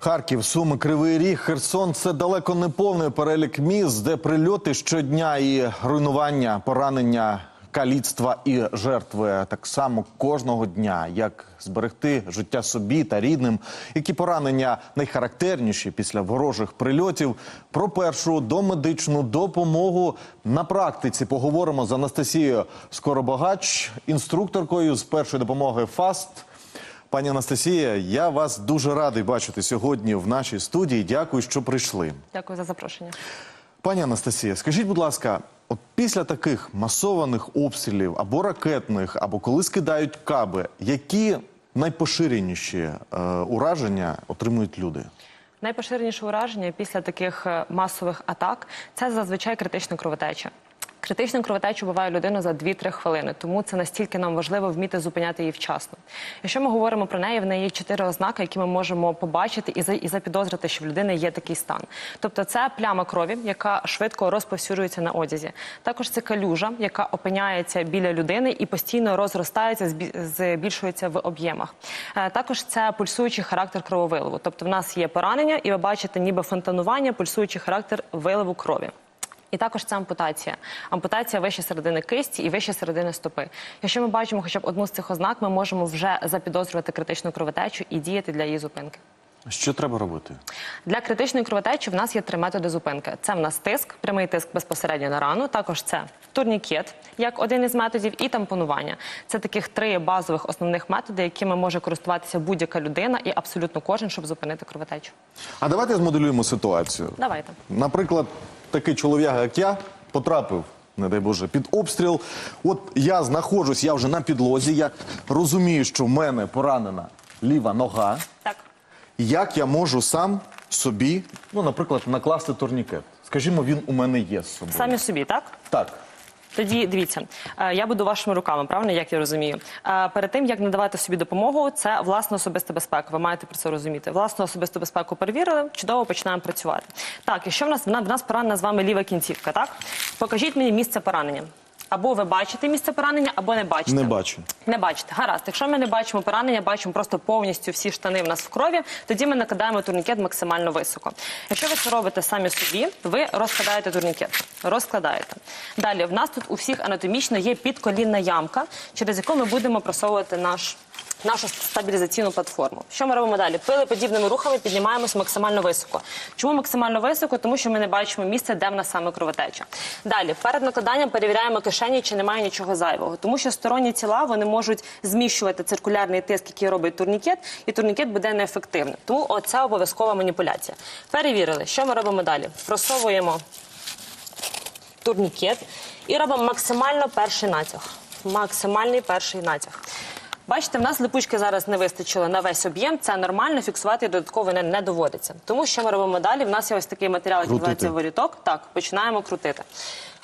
Харків, Суми, Кривий Ріг, Херсон це далеко не повний перелік міст, де прильоти щодня і руйнування, поранення, каліцтва і жертви так само кожного дня. Як зберегти життя собі та рідним, які поранення найхарактерніші після ворожих прильотів. Про першу домедичну допомогу на практиці поговоримо з Анастасією Скоробагач, інструкторкою з першої допомоги ФАСТ. Пані Анастасія, я вас дуже радий бачити сьогодні в нашій студії. Дякую, що прийшли. Дякую за запрошення. Пані Анастасія, скажіть, будь ласка, от після таких масованих обстрілів або ракетних, або коли скидають каби, які найпоширеніші е, ураження отримують люди? Найпоширеніше ураження після таких е, масових атак це зазвичай критична кровотеча. Критична кровотеча буває людину за 2-3 хвилини, тому це настільки нам важливо вміти зупиняти її вчасно. Якщо ми говоримо про неї, в неї є чотири ознаки, які ми можемо побачити і за- і запідозрити, що в людини є такий стан. Тобто, це пляма крові, яка швидко розповсюджується на одязі. Також це калюжа, яка опиняється біля людини і постійно розростається, збі- збільшується в об'ємах. Е, Також це пульсуючий характер крововиливу. Тобто, в нас є поранення, і ви бачите, ніби фонтанування, пульсуючий характер виливу крові. І також це ампутація. Ампутація вище середини кисті і вище середини стопи. Якщо ми бачимо хоча б одну з цих ознак, ми можемо вже запідозрювати критичну кровотечу і діяти для її зупинки. Що треба робити? Для критичної кровотечі в нас є три методи зупинки: це в нас тиск, прямий тиск безпосередньо на рану. Також це турнікет, як один із методів, і тампонування. Це таких три базових основних методи, якими може користуватися будь-яка людина і абсолютно кожен, щоб зупинити кровотечу. А давайте змоделюємо ситуацію. Давайте. Наприклад, такий чолов'яга, як я, потрапив, не дай Боже, під обстріл. От я знаходжусь, я вже на підлозі, я розумію, що в мене поранена ліва нога. Так. Як я можу сам собі, ну, наприклад, накласти турнікет? Скажімо, він у мене є з собою. Самі собі, так? Так. Тоді дивіться, е, я буду вашими руками, правильно, як я розумію. Е, Перед тим як надавати собі допомогу, це власна особиста безпека. Ви маєте про це розуміти. Власну особисту безпеку перевірили, чудово починаємо працювати. Так, в нас в на- в нас поранена з вами ліва кінцівка, так покажіть мені місце поранення. Або ви бачите місце поранення, або не бачите. Не бачу. Не бачите. Гаразд. Якщо ми не бачимо поранення, бачимо просто повністю всі штани в нас в крові, тоді ми накладаємо турнікет максимально високо. Якщо ви це робите самі собі, ви розкладаєте турнікет. Розкладаєте. Далі, в нас тут у всіх анатомічно є підколінна ямка, через яку ми будемо просовувати наш. Нашу стабілізаційну платформу. Що ми робимо далі? Пилеподібними рухами піднімаємось максимально високо. Чому максимально високо? Тому що ми не бачимо місця, де в нас саме кровотеча. Далі, перед накладанням перевіряємо кишені, чи немає нічого зайвого, тому що сторонні тіла вони можуть зміщувати циркулярний тиск, який робить турнікет, і турнікет буде неефективним. Тому оце обов'язкова маніпуляція. Перевірили, що ми робимо далі? Просовуємо турнікет і робимо максимально перший натяг. Максимальний перший натяг. Бачите, в нас липучки зараз не вистачило на весь об'єм. Це нормально, фіксувати додатково не, не доводиться. Тому що ми робимо далі. В нас є ось такий матеріал, який називається воріток. Так, починаємо крутити.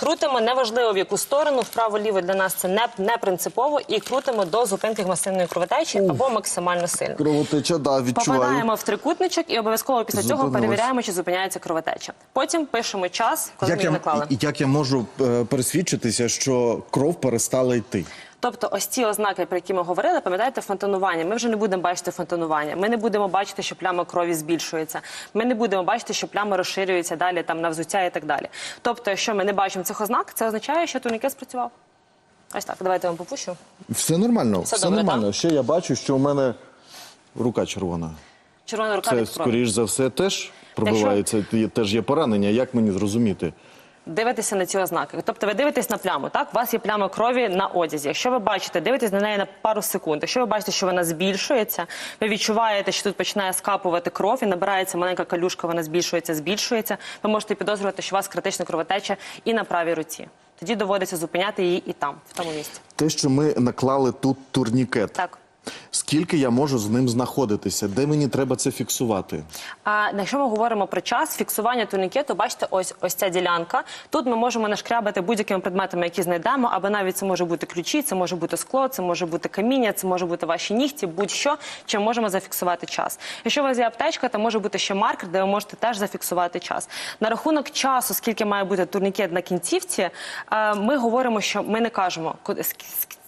Крутимо неважливо в яку сторону, вправо-ліво для нас це не, не принципово, і крутимо до зупинки масивної кровотечі або максимально сильно. Кровотеча, да, Попадаємо в трикутничок і обов'язково після цього перевіряємо, чи зупиняється кровотеча. Потім пишемо час, коли ми я, наклали. як я можу е, пересвідчитися, що кров перестала йти? Тобто, ось ці ознаки, про які ми говорили, пам'ятаєте, фонтанування. Ми вже не будемо бачити фонтанування. Ми не будемо бачити, що пляма крові збільшується. Ми не будемо бачити, що пляма розширюється далі там на взуття і так далі. Тобто, якщо ми не бачимо цих ознак, це означає, що турнікет спрацював. Ось так, давайте я вам попущу. Все нормально, Все добре, нормально. Ще я бачу, що у мене рука червона. Червона рука Це, від крові. скоріш за все, теж пробивається, Є- теж є поранення. Як мені зрозуміти? Дивитеся на ці ознаки. Тобто ви дивитесь на пляму, так? У вас є пляма крові на одязі. Якщо ви бачите, дивитесь на неї на пару секунд. Якщо ви бачите, що вона збільшується, ви відчуваєте, що тут починає скапувати кров і набирається маленька калюшка, вона збільшується, збільшується. Ви можете підозрювати, що у вас критична кровотеча і на правій руці. Тоді доводиться зупиняти її і там, в тому місці. Те, що ми наклали тут турнікет. Так. Скільки я можу з ним знаходитися? Де мені треба це фіксувати? А якщо ми говоримо про час фіксування турнікету, бачите, ось ось ця ділянка. Тут ми можемо нашкрябати будь-якими предметами, які знайдемо, або навіть це може бути ключі, це може бути скло, це може бути каміння, це може бути ваші нігті, будь-що, чим можемо зафіксувати час. Якщо у вас є аптечка, то може бути ще маркер, де ви можете теж зафіксувати час. На рахунок часу, скільки має бути турнікет на кінцівці, е, ми говоримо, що ми не кажемо,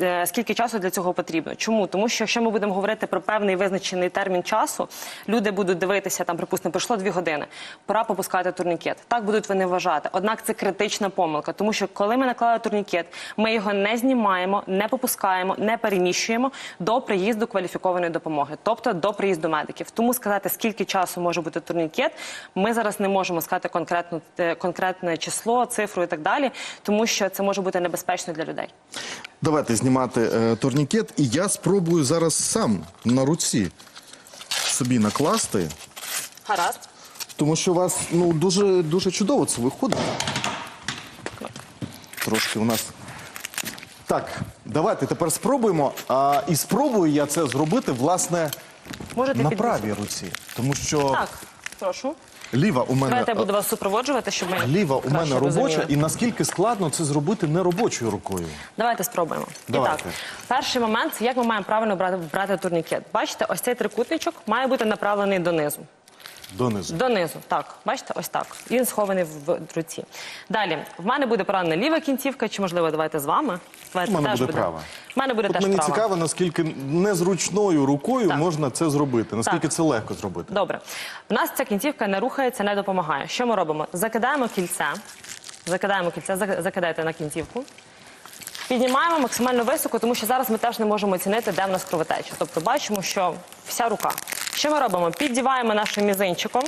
е, скільки часу для цього потрібно. Чому? Тому що якщо ми будемо говорити про певний визначений термін часу, люди будуть дивитися там, припустимо, пройшло дві години. Пора попускати турнікет. Так будуть вони вважати. Однак це критична помилка, тому що коли ми наклали турнікет, ми його не знімаємо, не попускаємо, не переміщуємо до приїзду кваліфікованої допомоги, тобто до приїзду медиків. Тому сказати, скільки часу може бути турнікет, ми зараз не можемо сказати конкретно е, конкретне число, цифру і так далі, тому що це може бути небезпечно для людей. Давайте знімати е, турнікет, і я спробую зараз сам на руці собі накласти, Гаразд. тому що у вас ну дуже дуже чудово це виходить. Трошки у нас Так, давайте тепер спробуємо. А, і спробую я це зробити, власне, Можете на підвести. правій руці. Тому що Так, прошу. Ліва у мене Давайте я буду вас супроводжувати, щоб ми ліва у краще мене робоча, розуміли. і наскільки складно це зробити не робочою рукою. Давайте спробуємо. Давайте. І так, перший момент, це як ми маємо правильно брати, брати турнікет. Бачите, ось цей трикутничок має бути направлений донизу. Донизу. Донизу, так, бачите, ось так. Він схований в руці. Далі, в мене буде поранена ліва кінцівка, чи можливо, давайте з вами. Давайте У мене теж буде права. В мене буде От теж мені права. цікаво, наскільки незручною рукою Так. можна це зробити, наскільки Так. це легко зробити. Добре. В нас ця кінцівка не рухається, не допомагає. Що ми робимо? Закидаємо кільце. Закидаємо кільце, зак- закидайте на кінцівку. Піднімаємо максимально високо, тому що зараз ми теж не можемо оцінити, де в нас кровотеча. Тобто бачимо, що вся рука. Що ми робимо? Піддіваємо нашим мізинчиком.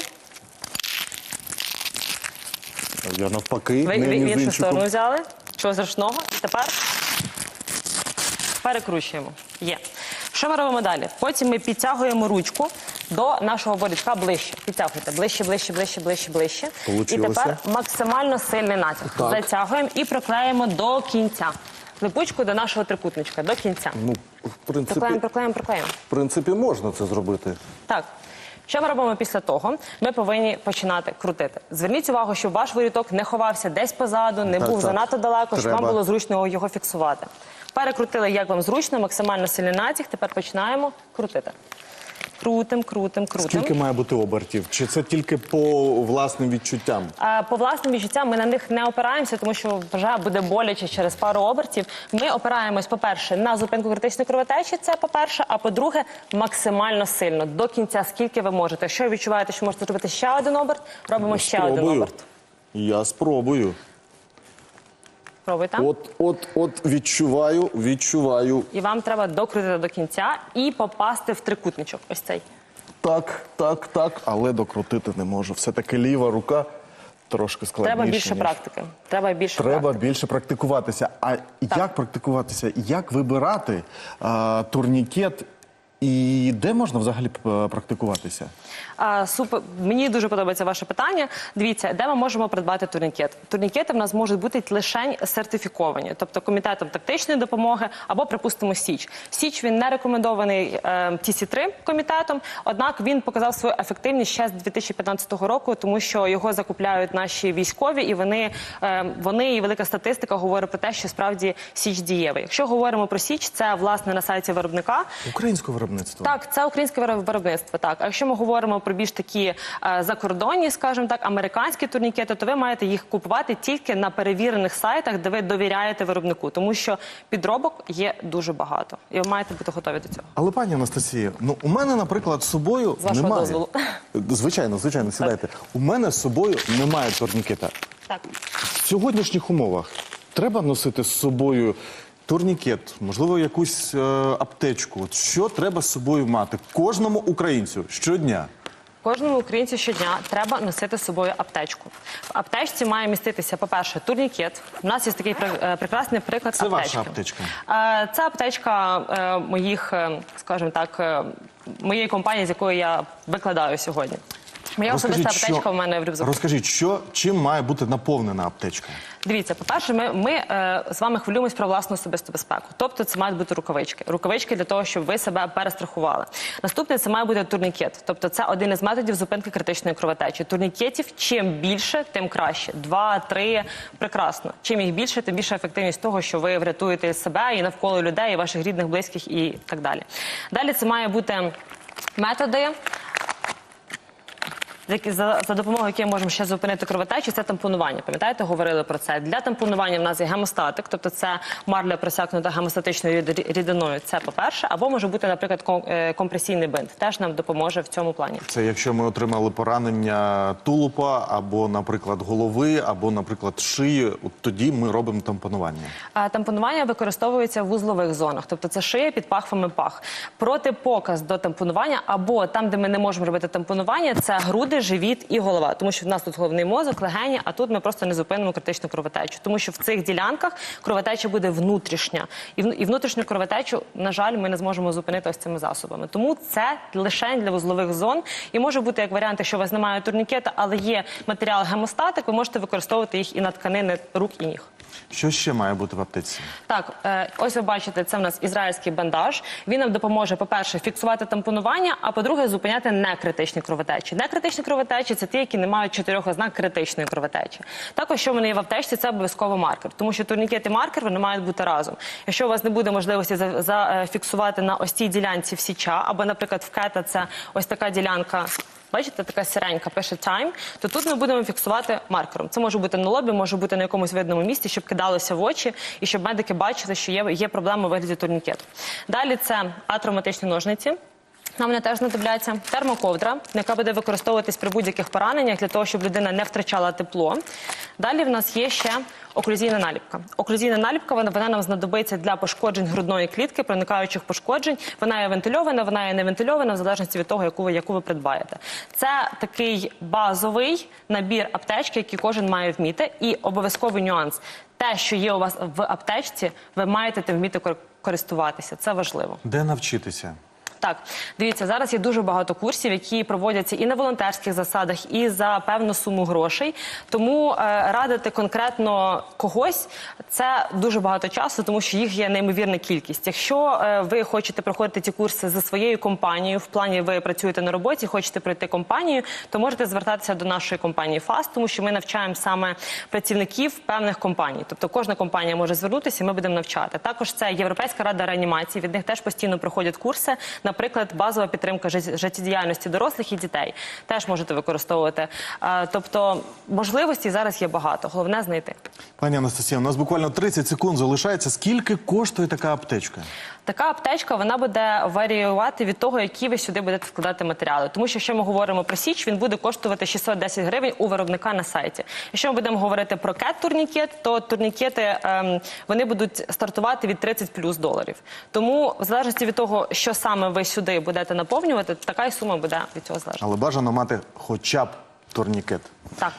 Я навпаки, Ви, не ви в іншу мізинчиком. сторону взяли. Чого зручного. І тепер перекручуємо. Є. Що ми робимо далі? Потім ми підтягуємо ручку до нашого ворітка ближче. Підтягуйте ближче, ближче, ближче, ближче, ближче. І Получилося. тепер максимально сильний натяг. Так. Затягуємо і приклеїмо до кінця. Липучку до нашого трикутничка, до кінця. Ну, в принципі, Приклеїмо, приклеїмо, приклеїмо. в принципі, можна це зробити. Так. Що ми робимо після того? Ми повинні починати крутити. Зверніть увагу, щоб ваш виріток не ховався десь позаду, не Так, був так. занадто далеко, щоб Треба. вам було зручно його фіксувати. Перекрутили, як вам зручно, максимально сильний натяг. Тепер починаємо крутити. Крутим, крутим, крутим. Скільки має бути обертів? Чи це тільки по власним відчуттям? А, По власним відчуттям ми на них не опираємося, тому що вже буде боляче через пару обертів. Ми опираємось, по-перше, на зупинку критичної кровотечі, це по-перше, а по-друге, максимально сильно до кінця, скільки ви можете. Якщо ви відчуваєте, що можете зробити ще один оберт, робимо ще один Спробую. оберт. Я спробую. Пробуйте. От, от, от відчуваю, відчуваю. І вам треба докрутити до кінця і попасти в трикутничок. Ось цей. Так, так, так, але докрутити не можу. Все-таки ліва рука трошки складніша. Треба більше ніж- практики. Треба більше Треба практики. більше практикуватися. А як практикуватися? Як вибирати а, турнікет? І де можна взагалі е, практикуватися? А, супер. Мені дуже подобається ваше питання. Дивіться, де ми можемо придбати турнікет? Турнікети в нас можуть бути лише сертифіковані, тобто комітетом тактичної допомоги або, припустимо, Січ. Січ він не рекомендований е, TC3 комітетом, однак він показав свою ефективність ще з 2015 року, тому що його закупляють наші військові, і вони, е, вони і велика статистика говорить про те, що справді Січ дієвий. Якщо говоримо про Січ, це власне на сайті виробника. Українського виробництва. Так, це українське вироб- виробництво. Так, а якщо ми говоримо про більш такі е, закордонні, скажімо так, американські турнікети, то ви маєте їх купувати тільки на перевірених сайтах, де ви довіряєте виробнику, тому що підробок є дуже багато, і ви маєте бути готові до цього. Але пані Анастасія, ну у мене, наприклад, з собою З вашого немає. дозволу. Звичайно, звичайно, сідайте. У мене з собою немає турнікета. Так. В сьогоднішніх умовах треба носити з собою турнікет, можливо, якусь е, аптечку. От що треба з собою мати кожному українцю щодня? Кожному українцю щодня треба носити з собою аптечку. В аптечці має міститися, по-перше, турнікет. У нас є такий е, прекрасний приклад Це аптечки. ваша аптечка? Е, Це аптечка е, моїх, е, скажімо так, е, моєї компанії, з якою я викладаю сьогодні. Моя особиста аптечка в мене в рюкзаку. розкажіть, що чим має бути наповнена аптечка? Дивіться, по-перше, ми, ми е, з вами хвилюємось про власну особисту безпеку. Тобто це мають бути рукавички. Рукавички для того, щоб ви себе перестрахували. Наступне це має бути турнікет. Тобто це один із методів зупинки критичної кровотечі. Турнікетів чим більше, тим краще. Два, три прекрасно. Чим їх більше, тим більше ефективність того, що ви врятуєте себе і навколо людей, і ваших рідних, близьких і так далі. Далі це має бути методи за, за, допомогою якої можемо ще зупинити кровотечу, це тампонування. Пам'ятаєте, говорили про це. Для тампонування в нас є гемостатик, тобто це марля просякнута гемостатичною рідиною. Це по-перше, або може бути, наприклад, е, компресійний бинт. Теж нам допоможе в цьому плані. Це якщо ми отримали поранення тулупа, або, наприклад, голови, або, наприклад, шиї, от тоді ми робимо тампонування. А Тампонування використовується в вузлових зонах, тобто це шия під пахвами пах. Протипоказ до тампонування або там, де ми не можемо робити тампонування, це груди, живіт і голова. Тому що в нас тут головний мозок, легені, а тут ми просто не зупинимо критичну кровотечу. Тому що в цих ділянках кровотеча буде внутрішня. І, внутрішню кровотечу, на жаль, ми не зможемо зупинити ось цими засобами. Тому це лише для вузлових зон. І може бути як варіант, якщо у вас немає турнікета, але є матеріал гемостатик, ви можете використовувати їх і на тканини рук і ніг. Що ще має бути в аптеці? Так, е, ось ви бачите, це в нас ізраїльський бандаж. Він нам допоможе, по-перше, фіксувати тампонування, а по-друге, зупиняти некритичні кровотечі. Некритичні кровотечі це ті, які не мають чотирьох ознак критичної кровотечі. Також, що в мене є в аптечці, це обов'язково маркер, тому що турнікет і маркер вони мають бути разом. Якщо у вас не буде можливості зафіксувати на ось цій ділянці в січа, або, наприклад, в кета це ось така ділянка. Бачите, така сіренька пише time, то тут ми будемо фіксувати маркером. Це може бути на лобі, може бути на якомусь видному місці, щоб кидалося в очі і щоб медики бачили, що є, є проблема у вигляді турнікету. Далі це атравматичні ножниці. Нам вони теж знадобляться термоковдра, яка буде використовуватись при будь-яких пораненнях для того, щоб людина не втрачала тепло. Далі в нас є ще оклюзійна наліпка. Оклюзійна наліпка вона, вона нам знадобиться для пошкоджень грудної клітки, проникаючих пошкоджень. Вона є вентильована, вона є не вентильована, в залежності від того, яку ви, яку ви придбаєте. Це такий базовий набір аптечки, який кожен має вміти. І обов'язковий нюанс. Те, що є у вас в аптечці, ви маєте тим вміти кор- користуватися. Це важливо. Де навчитися? Так, дивіться, зараз є дуже багато курсів, які проводяться і на волонтерських засадах, і за певну суму грошей. Тому е, радити конкретно когось це дуже багато часу, тому що їх є неймовірна кількість. Якщо е, ви хочете проходити ці курси за своєю компанією, в плані ви працюєте на роботі, хочете пройти компанію, то можете звертатися до нашої компанії ФАС, тому що ми навчаємо саме працівників певних компаній. Тобто кожна компанія може звернутися, і ми будемо навчати. Також це Європейська рада реанімації. Від них теж постійно проходять курси. Наприклад, базова підтримка жит- життєдіяльності дорослих і дітей теж можете використовувати. Е, Тобто можливостей зараз є багато. Головне знайти. Пані Анастасія, у нас буквально 30 секунд залишається. Скільки коштує така аптечка? Така аптечка вона буде варіювати від того, які ви сюди будете складати матеріали. Тому що якщо ми говоримо про січ, він буде коштувати 610 гривень у виробника на сайті. Якщо ми будемо говорити про кет-турнікет, то турнікети ем, вони будуть стартувати від 30 плюс доларів. Тому в залежності від того, що саме ви сюди будете наповнювати, така й сума буде від цього залежати. Але бажано мати хоча б турнікет. Так.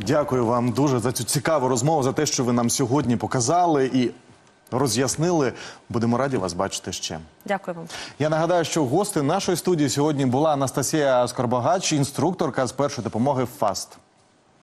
Дякую вам дуже за цю цікаву розмову, за те, що ви нам сьогодні показали і роз'яснили. Будемо раді вас бачити ще. Дякую вам. Я нагадаю, що гости нашої студії сьогодні була Анастасія Скорбагач, інструкторка з першої допомоги ФАСТ.